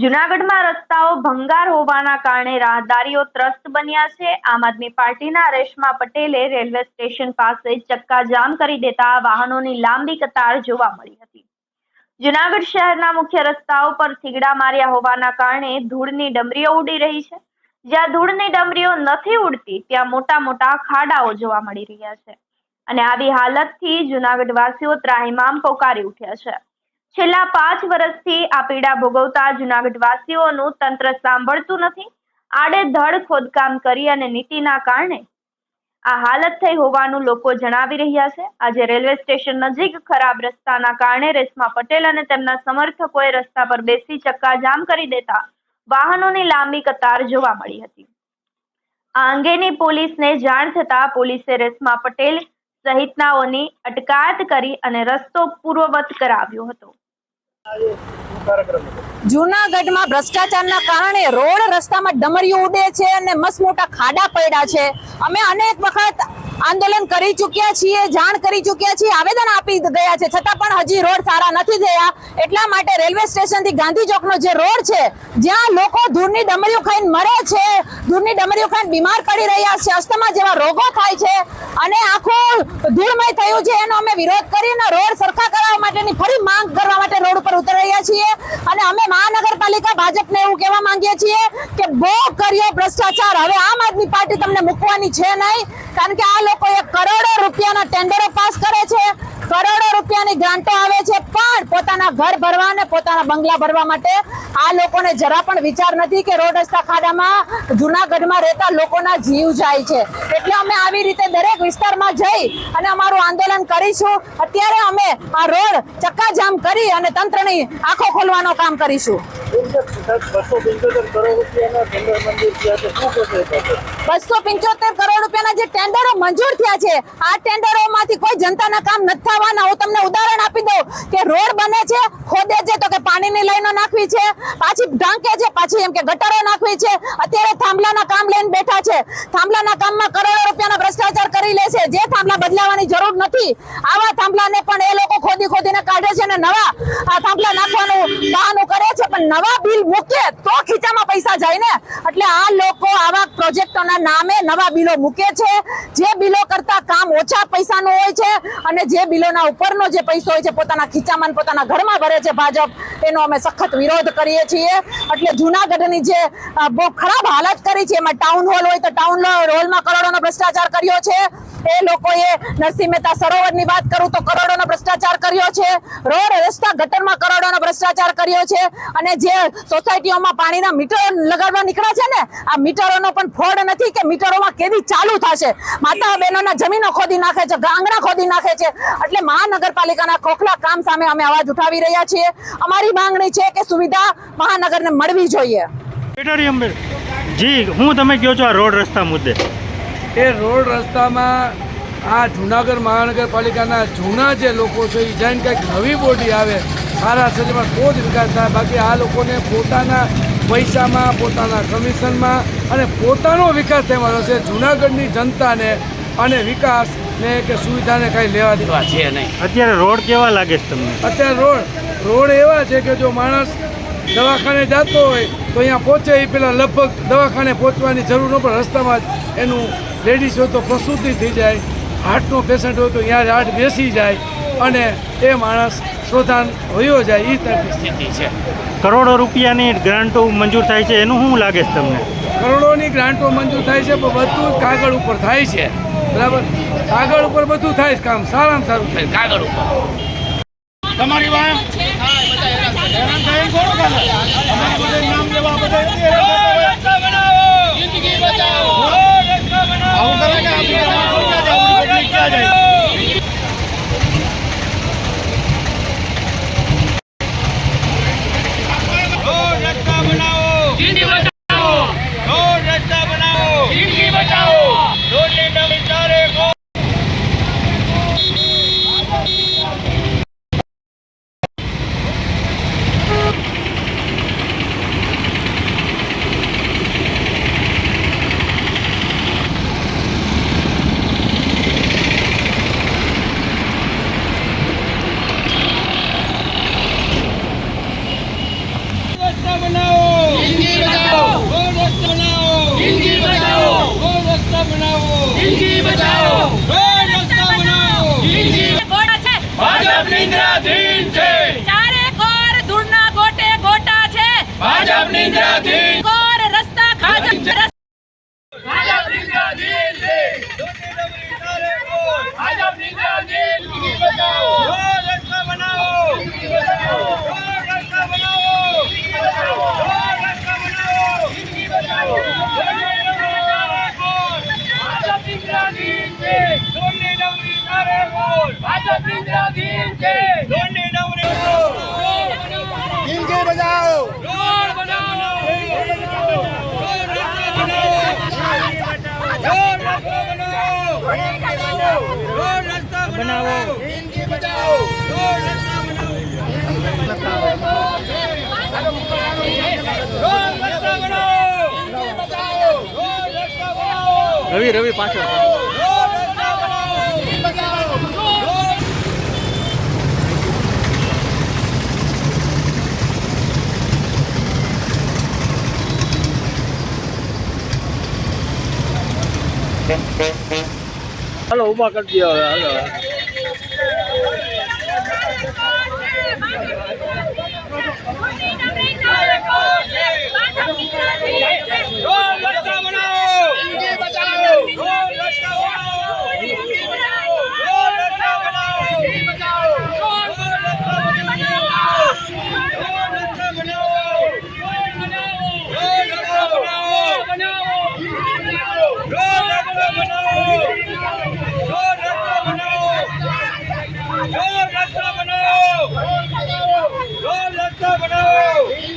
જુનાગઢમાં રસ્તાઓ ભંગાર હોવાના કારણે રાહદારીઓ ત્રસ્ત બન્યા છે. આમ આદમી પાર્ટીના રેશમા પટેલે રેલવે સ્ટેશન પાસે ચક્કાજામ કરી દેતા વાહનોની લાંબી કતાર જોવા મળી હતી. જુનાગઢ શહેરના મુખ્ય રસ્તાઓ પર થીગડા માર્યા હોવાના કારણે ધૂળની ડમરીઓ ઉડી રહી છે. જ્યાં ધૂળની ડમરીઓ નથી ઉડતી, ત્યાં મોટા મોટા ખાડાઓ જોવા મળી રહ્યા છે. અને આવી હાલતથી જુનાગઢ વાસીઓ ત્રાહિમામ પોકારી ઉઠ્યા છે. છેલ્લા પાંચ વર્ષથી આ પીડા ભોગવતા જુનાગઢ વાસીઓનું તંત્ર સાંભળતું નથી. આડેધડ ખોદકામ કરી અને નીતિના કારણે આ હાલત થઈ હોવાનું લોકો જણાવી રહ્યા છે. આજે રેલવે સ્ટેશન નજીક ખરાબ રસ્તાના કારણે રેશમા પટેલ અને તેમના સમર્થકોએ રસ્તા પર બેસી ચક્કાજામ કરી દેતા વાહનોની લાંબી કતાર જોવા મળી હતી. આ અંગેની પોલીસને જાણ થતા પોલીસે રેશમા પટેલ સહિતનાઓની અટકાયત કરી અને રસ્તો પૂર્વવત કરાવ્યો હતો. જૂનાગઢમાં ભ્રષ્ટાચારના કારણે રોડ રસ્તામાં ડમરીઓ ઉડે છે અને મસ્ત મોટા ખાડા પડ્યા છે. અમે અનેક વખત આંદોલન કરી ચૂક્યા છીએ, જાણ કરી ચૂક્યા છીએ, આવેદન આપી ગયા છે. છતાં પણ હજી રોડ સારા નથી થયા. એટલા માટે રેલવે સ્ટેશનથી ગાંધી ચોકનો જે રોડ છે, જ્યાં લોકો ધૂળની ડમરીઓ ખાઈને મરે છે, ધૂળની ડમરીઓ ખાઈને બીમાર પડી રહ્યા છે, અસ્થમા જેવા રોગો થાય છે અને આખું ધૂળમય થયું છે, એનો અમે વિરોધ કરીને રોડ સરખા કરાવવા માટેની ફરી માંગ કરવા માટે રોડ ઉપર ઉતરી રહ્યા છીએ. અને અમે મહાનગરપાલિકા ભાજપને એવું કહેવા માંગીએ છીએ કે બહુ કર્યો ભ્રષ્ટાચાર. હવે આમ આદમી પાર્ટી તમને મૂકવાની છે નહીં. કારણ કે આ લોકોએ કરોડો રૂપિયાના ટેન્ડરો પાસ કરે છે. કરોડો રૂપિયાની ગ્રાન્ટો આવે છે, પણ પોતાના ઘર ભરવા અને પોતાના બંગલા ભરવા માટે આ લોકોને જરા પણ વિચાર નથી કે રોડ રસ્તા ખાડામાં, જુનાગઢમાં રહેતા લોકોના જીવ જાય છે. એટલે અમે આવી રીતે દરેક વિસ્તારમાં જઈ અને અમારું આંદોલન કરીશું. અત્યારે અમે આ રોડ ચક્કાજામ કરી અને તંત્રની આંખો ખોલવાનો કામ કરીશું? બસો પંચોતેર કરોડ રૂપિયાના જે ટેન્ડરો મંજૂર થયા છે, આ ટેન્ડરોમાંથી કોઈ જનતાના કામ નથી થવાના. હું તમને ઉદાહરણ આપી દઉં કે રોડ બને છે, ખોદે છે તો કે પાણીની લાઈનો નાખવી છે, પાછી ઢાંકે છે, પાછી એમ કે ગટરો નાખવી છે. અત્યારે થાંભલાના કામ લઈને બેઠા છે. થાંભલાના કામમાં કરોડો રૂપિયાના ભ્રષ્ટાચાર કરી લે છે. જે થાંભલા બદલાવાની જરૂર નથી, આવા થાંભલાને પણ એ લોકો ખોદી ખોદીને કાઢે છે. અને નવા થાંભલા નાખવાનું બહાનું કરે છે, પણ નવા બિલ મૂકે તો ખીચામાં પૈસા જાય ને. એટલે આ લોકો આવા પ્રોજેક્ટોના નામે નવા બિલો મૂકે છે. જે બિલો કરતા કામ ઓછા પૈસાનું હોય છે અને જે બિલોના ઉપરનો જે પૈસો હોય છે, પોતાના ખીચામાં પોતાના ઘરમાં ભરે છે ભાજપ, એનો અમે સખત વિરોધ કરીએ છીએ. એટલે જુનાગઢની જે બહુ ખરાબ હાલત કરી છે, એમાં ટાઉન હોલ હોય તો ટાઉન હોલમાં કરોડોનો ભ્રષ્ટાચાર કર્યો છે. એ લોકોએ નરસિંહ મહેતા સરોવરની વાત કરું તો કરોડોનો ભ્રષ્ટાચાર કર્યો છે. રોડ રસ્તા ગટરમાં કરોડોનો ભ્રષ્ટાચાર કર્યો છે. અને જે સોસાયટીઓમાં પાણીના મીટરો લગાડવા નીકળ્યા છે ને, આ મીટરોનો પણ ફોડ નથી કે મીટરોમાં કેવી ચાલુ થશે. માતા બહેનોના જમીનો ખોદી નાખે છે, ગાંગણા ખોદી નાખે છે. એટલે મહાનગરપાલિકાના ખોખલા કામ સામે અમે અવાજ ઉઠાવી રહ્યા છીએ. અમારી માંગણી છે કે સુવિધા મહાનગરને મળવી જોઈએ. જી, હું તમે કહો છો આ રોડ રસ્તા મુદ્દે. એ રોડ રસ્તામાં આ જુનાગઢ મહાનગરપાલિકાના જૂના જે લોકો છે એ જઈને કંઈક નવી બોડી આવે સારા સજમાં તો જ વિકાસ થાય. બાકી આ લોકોને પોતાના પૈસામાં પોતાના કમિશનમાં અને પોતાનો વિકાસ થવાનો છે જુનાગઢની જનતાને અને વિકાસને કે સુવિધાને કંઈ લેવા દેવા છે નહીં. અત્યારે રોડ કેવા લાગે છે તમને? અત્યારે રોડ રોડ એવા છે કે જો માણસ દવાખાને જતો હોય તો અહીંયા પહોંચે એ પહેલાં લગભગ દવાખાને પહોંચવાની જરૂર ન પડે. રસ્તામાં જ એનું લેડીઝ હોય તો પ્રસૂતિ થઈ જાય હાર્ટનો પેશન્ટ હોય તો ત્યાં જ હાર્ટ બેસી જાય અને એ માણસ શોધાન વયો જાય એ તરફની સ્થિતિ છે. કરોડો રૂપિયાની ગ્રાન્ટો મંજૂર થાય છે એનું શું લાગે છે તમને? કરોડોની ગ્રાન્ટો મંજૂર થાય છે પણ બધું જ કાગળ ઉપર થાય છે. બરાબર? કાગળ ઉપર બધું થાય છે કામ સારામાં સારું થાય કાગળ ઉપર. તમારી વાત? હેરાન થઈને કોણ કરે? અમારા બધા નામ લેવા બધા જિંદગી બચાવો. આવું કરે નિંદ્રાધીન છે. ચારે કોર ધૂળના ગોટે ગોટા છે. ભાજપ નિંદ્રાધીન બનાવો. રવિ રવિ પાછળ. રોડ રસ્તા હવે હાલો. Go! Vamos,